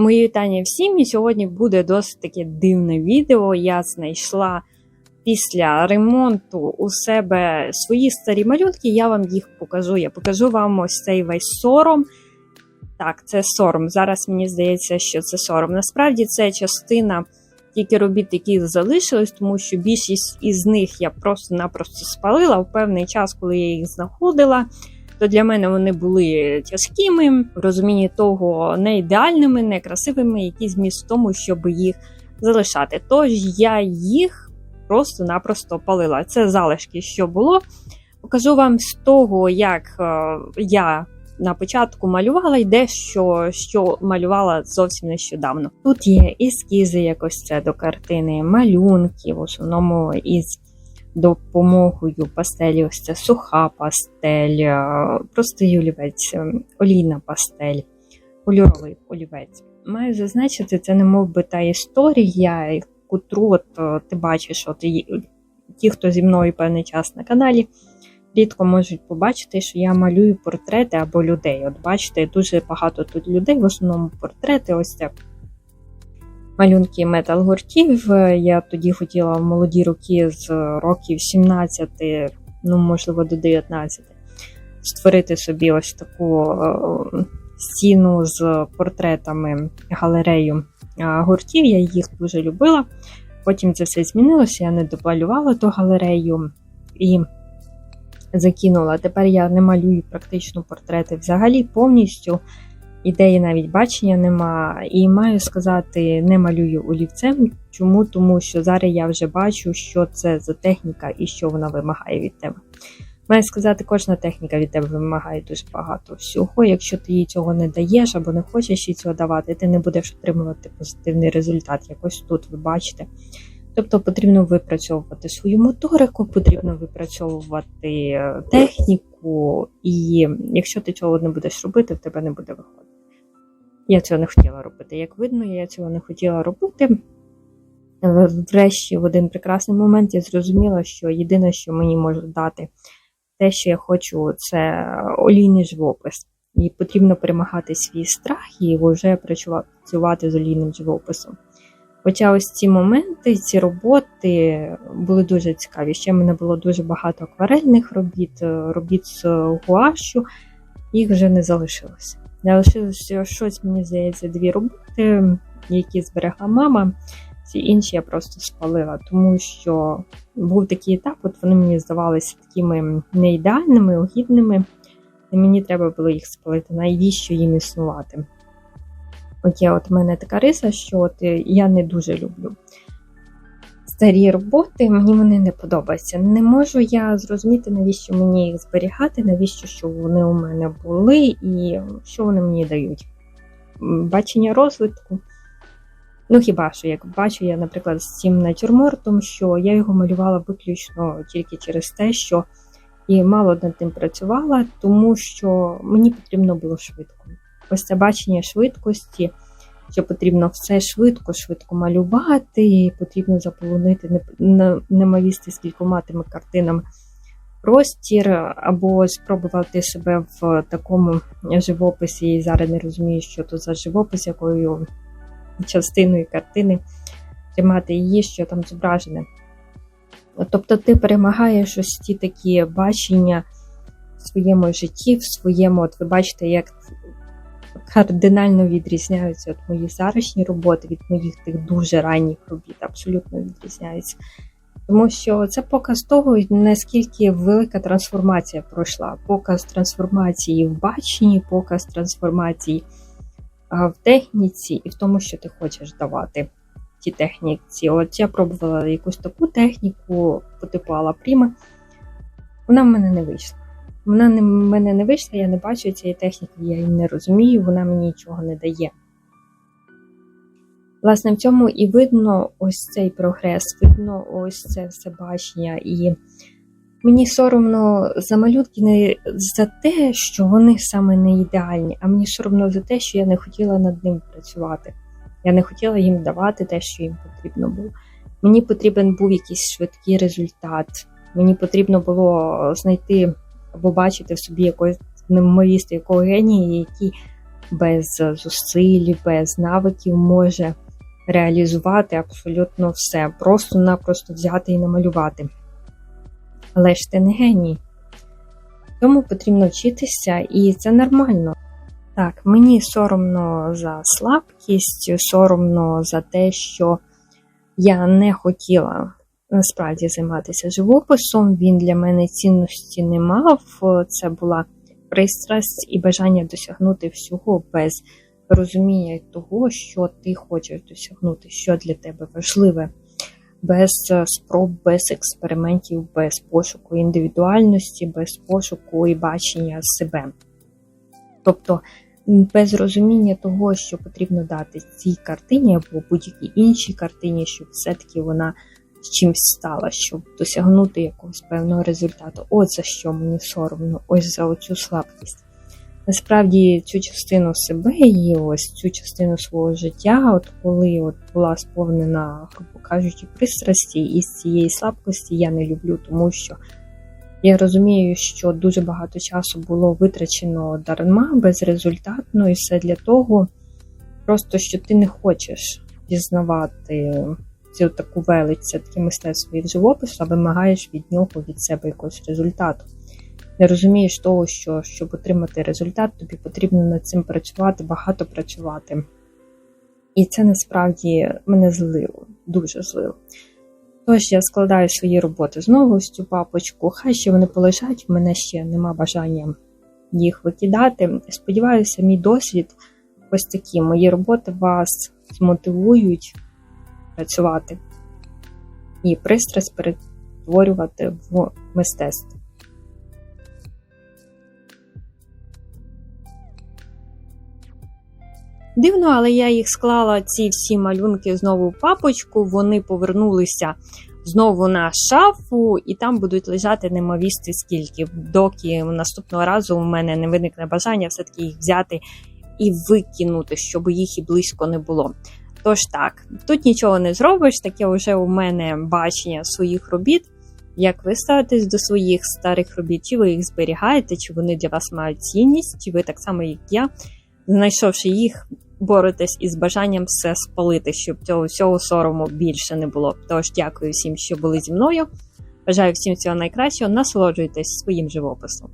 Мої вітання всім. І сьогодні буде досить таке дивне відео. Я знайшла після ремонту у себе свої старі малюнки. Я вам їх покажу. Я покажу вам ось цей весь сором. Так, це сором. Зараз мені здається, що це сором. Насправді це частина тільки робіт, які залишились, тому що більшість із них я просто-напросто спалила в певний час, коли я їх знаходила то для мене вони були тяжкими, в розумінні того, не ідеальними, не красивими, який зміст в тому, щоб їх залишати. Тож я їх просто-напросто палила. Це залишки, що було. Покажу вам з того, як е, я на початку малювала і дещо, що малювала зовсім нещодавно. Тут є ескізи, якось це до картини, малюнки, в основному із допомогою пастелі. Ось це суха пастель, е, простий олівець, е, олійна пастель, кольоровий олівець. Маю зазначити, це не мов би та історія, котру от е, ти бачиш, от ті, хто зі мною певний час на каналі, рідко можуть побачити, що я малюю портрети або людей. От бачите, дуже багато тут людей, в основному портрети. Ось це малюнки метал-гуртів. Я тоді хотіла в молоді роки з років 17, ну, можливо, до 19, створити собі ось таку е, стіну з портретами галерею гуртів. Я їх дуже любила. Потім це все змінилося, я не допалювала ту галерею і закинула. Тепер я не малюю практично портрети взагалі повністю ідеї навіть бачення нема. І маю сказати, не малюю олівцем. Чому? Тому що зараз я вже бачу, що це за техніка і що вона вимагає від тебе. Маю сказати, кожна техніка від тебе вимагає дуже багато всього. Якщо ти їй цього не даєш або не хочеш їй цього давати, ти не будеш отримувати позитивний результат. Якось тут ви бачите. Тобто потрібно випрацьовувати свою моторику, потрібно випрацьовувати е, техніку, і якщо ти цього не будеш робити, в тебе не буде виходити. Я цього не хотіла робити. Як видно, я цього не хотіла робити. Врешті, в один прекрасний момент, я зрозуміла, що єдине, що мені може дати те, що я хочу, це олійний живопис. І потрібно перемагати свій страх і вже працювати з олійним живописом. Хоча ось ці моменти, ці роботи були дуже цікаві. Ще в мене було дуже багато акварельних робіт, робіт з гуашу, їх вже не залишилося. Залишилося щось, мені здається, дві роботи, які зберегла мама. Ці інші я просто спалила, тому що був такий етап, от вони мені здавалися такими неідеальними, огідними, і мені треба було їх спалити, навіщо їм існувати. От є от в мене така риса, що от я не дуже люблю старі роботи, мені вони не подобаються. Не можу я зрозуміти, навіщо мені їх зберігати, навіщо що вони у мене були і що вони мені дають. Бачення розвитку. Ну, хіба що, як бачу я, наприклад, з цим натюрмортом, що я його малювала виключно тільки через те, що і мало над тим працювала, тому що мені потрібно було швидко. Ось це бачення швидкості що потрібно все швидко, швидко малювати, потрібно заполонити немовісти з кількома тими картинами простір, або спробувати себе в такому живописі. І зараз не розумію, що то за живопис, якою частиною картини тримати її, що там зображене. Тобто ти перемагаєш ось ті такі бачення в своєму житті, в своєму, от ви бачите, як кардинально відрізняються от мої заручні роботи від моїх тих дуже ранніх робіт, абсолютно відрізняються. Тому що це показ того, наскільки велика трансформація пройшла. Показ трансформації в баченні, показ трансформації в техніці і в тому, що ти хочеш давати ті техніці. От я пробувала якусь таку техніку по типу Алла Пріма, вона в мене не вийшла. Вона не, мене не вийшла, я не бачу цієї техніки, я її не розумію, вона мені нічого не дає. Власне, в цьому і видно ось цей прогрес, видно ось це все бачення. І мені соромно за малюнки не за те, що вони саме не ідеальні, а мені соромно за те, що я не хотіла над ним працювати. Я не хотіла їм давати те, що їм потрібно було. Мені потрібен був якийсь швидкий результат. Мені потрібно було знайти або бачити в собі якогось немовісту, якого генія, який без зусиль, без навиків може реалізувати абсолютно все, просто-напросто взяти і намалювати. Але ж ти не геній. Тому потрібно вчитися, і це нормально. Так, мені соромно за слабкість, соромно за те, що я не хотіла насправді займатися живописом. Він для мене цінності не мав. Це була пристрасть і бажання досягнути всього без розуміння того, що ти хочеш досягнути, що для тебе важливе, без спроб, без експериментів, без пошуку індивідуальності, без пошуку і бачення себе. Тобто без розуміння того, що потрібно дати цій картині або будь-якій іншій картині, щоб все-таки вона з чимось стала, щоб досягнути якогось певного результату. Ось за що мені соромно, ось за оцю слабкість. Насправді цю частину себе і ось цю частину свого життя, от коли от була сповнена, грубо кажучи, пристрасті, і з цієї слабкості я не люблю, тому що я розумію, що дуже багато часу було витрачено дарма, безрезультатно, і все для того, просто що ти не хочеш пізнавати цю таку велич, це таке мистецтво від живопису, а вимагаєш від нього від себе якогось результату. Не розумієш того, що щоб отримати результат, тобі потрібно над цим працювати, багато працювати. І це насправді мене злило, дуже злило. Тож я складаю свої роботи знову в цю папочку, хай ще вони полежать, в мене ще нема бажання їх викидати. Сподіваюся, мій досвід ось такі мої роботи вас змотивують працювати і пристрасть перетворювати в мистецтво. Дивно, але я їх склала ці всі малюнки знову в папочку, вони повернулися знову на шафу, і там будуть лежати немовісти скільки, доки наступного разу у мене не виникне бажання все-таки їх взяти і викинути, щоб їх і близько не було. Тож так, тут нічого не зробиш, таке вже у мене бачення своїх робіт. Як ви ставитесь до своїх старих робіт, чи ви їх зберігаєте, чи вони для вас мають цінність, чи ви так само, як я, знайшовши їх, боретесь із бажанням все спалити, щоб цього всього сорому більше не було. Тож дякую всім, що були зі мною. Бажаю всім всього найкращого, насолоджуйтесь своїм живописом.